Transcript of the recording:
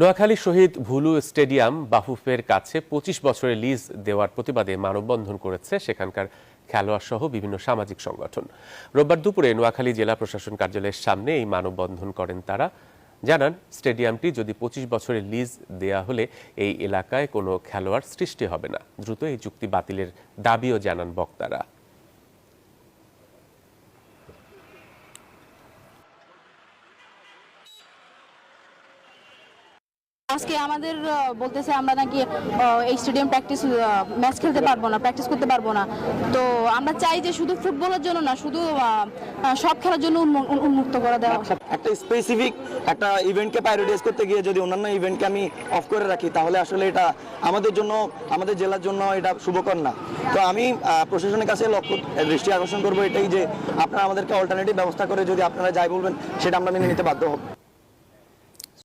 নোয়াখালী শহীদ ভুলু stadium বাফুফের কাছে পঁচিশ বছরের লিজ দেওয়ার প্রতিবাদে মানববন্ধন করেছে সেখানকার খেলোয়াড় সহ বিভিন্ন সামাজিক সংগঠন। রোববার দুপুরে নোয়াখালী জেলা প্রশাসন কার্যালয়ের সামনে এই মানববন্ধন করেন তারা। জানান, স্টেডিয়ামটি যদি পঁচিশ বছরের লিজ দেয়া হলে এই এলাকায় কোনো খেলোয়াড় সৃষ্টি হবে না। দ্রুত এই চুক্তি বাতিলের দাবিও জানান বক্তারা। আজকে আমাদের বলতেছে আমরা নাকি এই স্টেডিয়াম প্র্যাকটিস ম্যাচ খেলতে পারব না প্র্যাকটিস করতে পারব না। তো আমরা চাই যে শুধু ফুটবলের জন্য না, শুধু সব খেলার জন্য উন্মুক্ত করে দেওয়া একটা স্পেসিফিক একটা ইভেন্টকে প্রায়োরিটাইজ করতে গিয়ে যদি অন্যান্য ইভেন্টকে আমি অফ করে রাখি, তাহলে আসলে এটা আমাদের জন্য, আমাদের জেলার জন্য এটা শুভকর না। তো আমি প্রশাসনের কাছে লক্ষ্য, দৃষ্টি আকর্ষণ করব এটাই যে আপনারা আমাদেরকে অল্টারনেটিভ ব্যবস্থা করে যদি আপনারা যাই বলবেন, সেটা আমরা মেনে নিতে বাধ্য হব।